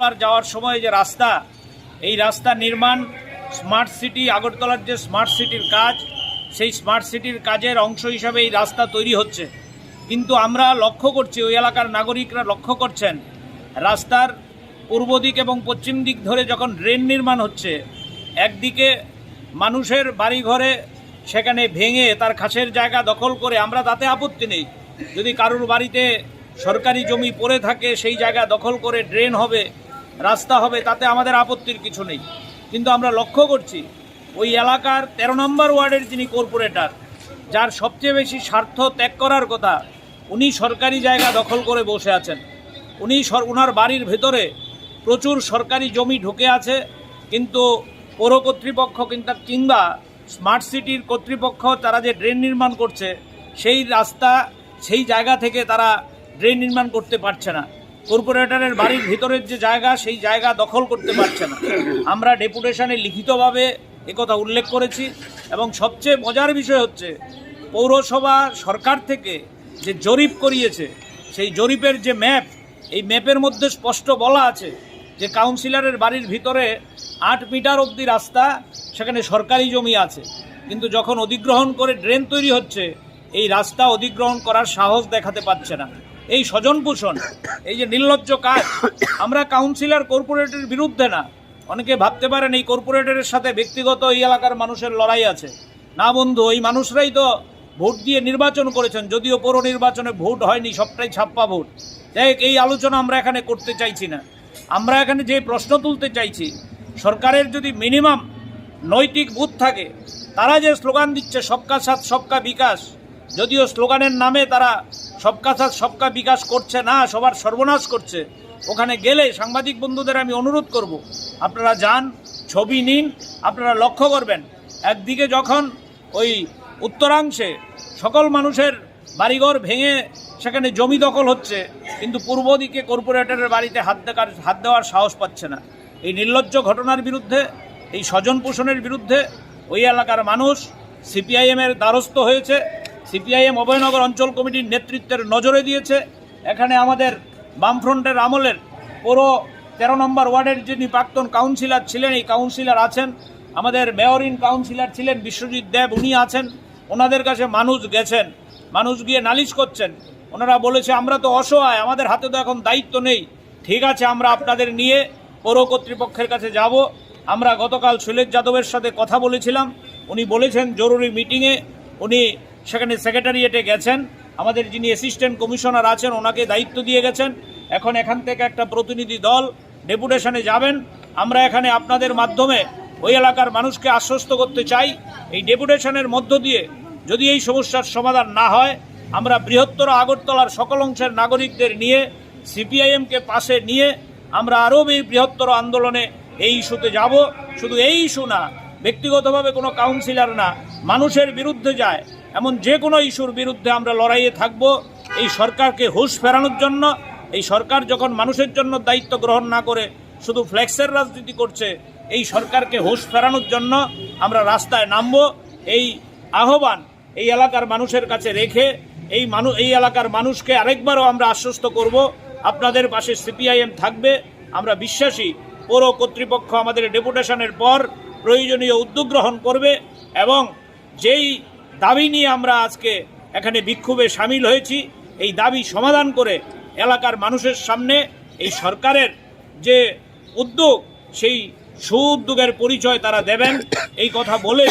যাওয়ার সময় যে রাস্তা, এই রাস্তা নির্মাণ স্মার্ট সিটি আগরতলার যে স্মার্ট সিটির কাজ, সেই স্মার্ট সিটির কাজের অংশ হিসাবে এই রাস্তা তৈরি হচ্ছে। কিন্তু আমরা লক্ষ্য করছি, ওই এলাকার নাগরিকরা লক্ষ্য করছেন, রাস্তার পূর্ব দিক এবং পশ্চিম দিক ধরে যখন ড্রেন নির্মাণ হচ্ছে, একদিকে মানুষের বাড়িঘরে সেখানে ভেঙে তার খাসের জায়গা দখল করে আমরা তাতে আপত্তি নেই। যদি কারুর বাড়িতে সরকারি জমি পড়ে থাকে, সেই জায়গা দখল করে ড্রেন হবে রাস্তা হবে, তাতে আমাদের আপত্তির কিছু নেই। কিন্তু আমরা লক্ষ্য করছি, ওই এলাকার তেরো নম্বর ওয়ার্ডের যিনি কর্পোরেটর, যার সবচেয়ে বেশি স্বার্থ ত্যাগ করার কথা, উনি সরকারি জায়গা দখল করে বসে আছেন। উনি ওনার বাড়ির ভেতরে প্রচুর সরকারি জমি ঢুকে আছে, কিন্তু পৌর কর্তৃপক্ষ কিন্তু কিংবা স্মার্ট সিটির কর্তৃপক্ষ তারা যে ড্রেন নির্মাণ করছে, সেই রাস্তা, সেই জায়গা থেকে তারা ড্রেন নির্মাণ করতে পারছে না। কর্পোরেটরের বাড়ির ভিতরের যে জায়গা, সেই জায়গা দখল করতে পারছে না। আমরা ডেপুটেশনে লিখিতভাবে একথা উল্লেখ করেছি এবং সবচেয়ে মজার বিষয় হচ্ছে, পৌরসভা সরকার থেকে যে জরিপ করিয়েছে, সেই জরিপের যে ম্যাপ, এই ম্যাপের মধ্যে স্পষ্ট বলা আছে যে কাউন্সিলরের বাড়ির ভিতরে আট মিটার অবধি রাস্তা, সেখানে সরকারি জমি আছে। কিন্তু যখন অধিগ্রহণ করে ড্রেন তৈরি হচ্ছে, এই রাস্তা অধিগ্রহণ করার সাহস দেখাতে পারছে না। এই স্বজন পোষণ এই যে নির্লজ্জ কাজ, আমরা কাউন্সিলর কর্পোরেটের বিরুদ্ধে না। অনেকে ভাবতে পারেন এই কর্পোরেটরের সাথে ব্যক্তিগত এই এলাকার মানুষের লড়াই আছে। না বন্ধু, এই মানুষরাই তো ভোট দিয়ে নির্বাচন করেছেন, যদিও পৌর নির্বাচনে ভোট হয়নি, সবটাই ছাপ্পা ভোট। যাই এই আলোচনা আমরা এখানে করতে চাইছি না। আমরা এখানে যে প্রশ্ন তুলতে চাইছি, সরকারের যদি মিনিমাম নৈতিক বুথ থাকে, তারা যে স্লোগান দিচ্ছে, সবকা সাথ, সবকা বিকাশ যদিও স্লোগানের নামে তারা সবকা সাথ, সবকা বিকাশ করছে না, সবার সর্বনাশ করছে, ওখানে গেলে সাংবাদিক বন্ধুদের আমি অনুরোধ করব, আপনারা যান, ছবি নিন, আপনারা লক্ষ্য করবেন, একদিকে যখন ওই উত্তরাংশে সকল মানুষের বাড়িঘর ভেঙে সেখানে জমি দখল হচ্ছে, কিন্তু পূর্ব দিকে কর্পোরেটরের বাড়িতে হাত দেওয়ার হাত দেওয়ার সাহস পাচ্ছে না। এই নির্লজ্জ ঘটনার বিরুদ্ধে, এই স্বজন পোষণের বিরুদ্ধে ওই এলাকার মানুষ সিপিআইএমের দ্বারস্থ হয়েছে। সিপিআইএম অভয়নগর অঞ্চল কমিটির নেতৃত্বের নজরে দিয়েছে। এখানে আমাদের বামফ্রন্টের আমলের পুরো তেরো নম্বর ওয়ার্ডের যিনি প্রাক্তন কাউন্সিলর ছিলেন, এই কাউন্সিলর আছেন। আমাদের মেয়রিন কাউন্সিলর ছিলেন বিশ্বজিৎ দেব, উনি আছেন। ওনাদের কাছে মানুষ গেছেন, মানুষ গিয়ে নালিশ করছেন। ওনারা বলেছে, আমরা তো অসহায়, আমাদের হাতে তো এখন দায়িত্ব নেই। ঠিক আছে, আমরা আপনাদের নিয়ে পৌর কর্তৃপক্ষের কাছে যাব। আমরা গতকাল শৈলেশ যাদবের সাথে কথা বলেছিলাম। উনি বলেছেন, জরুরি মিটিংয়ে উনি সেখানে সেক্রেটারিয়েটে গেছেন। আমাদের যিনি অ্যাসিস্ট্যান্ট কমিশনার আছেন, ওনাকে দায়িত্ব দিয়ে গেছেন। এখন এখান থেকে একটা প্রতিনিধি দল ডেপুটেশনে যাবেন। আমরা এখানে আপনাদের মাধ্যমে ওই এলাকার মানুষকে আশ্বস্ত করতে চাই। এই ডেপুটেশনের মধ্য দিয়ে যদি এই সমস্যার সমাধান না হয়, আমরা বৃহত্তর আগরতলার সকল অংশের নাগরিকদের নিয়ে, সিপিআইএমকে পাশে নিয়ে আমরা আরও বৃহত্তর আন্দোলনে এই ইস্যুতে যাব। শুধু এই ইস্যু না ব্যক্তিগতভাবে কোনো কাউন্সিলার না, মানুষের বিরুদ্ধে যায়। এমন যে কোনো ইস্যুর বিরুদ্ধে আমরা লড়াইয়ে থাকব। এই সরকারকে হুঁশ ফেরানোর জন্য, এই সরকার যখন মানুষের জন্য দায়িত্ব গ্রহণ না করে শুধু ফ্লেক্সের রাজনীতি করছে, এই সরকারকে হুঁশ ফেরানোর জন্য আমরা রাস্তায় নামব। এই আহ্বান এই এলাকার মানুষের কাছে রেখে এই মানু, এই এলাকার মানুষকে আরেকবারও আমরা আশ্বস্ত করব। আপনাদের পাশে সিপিআইএম থাকবে। আমরা বিশ্বাসী, পৌর কর্তৃপক্ষ আমাদের ডেপুটেশনের পর প্রয়োজনীয় উদ্যোগ গ্রহণ করবে এবং যেই দাবি নিয়ে আমরা আজকে এখানে বিক্ষোভে সামিল হয়েছি, এই দাবি সমাধান করে এলাকার মানুষের সামনে এই সরকারের যে উদ্যোগ, সেই সু উদ্যোগের পরিচয় তারা দেবেন। এই কথা বলে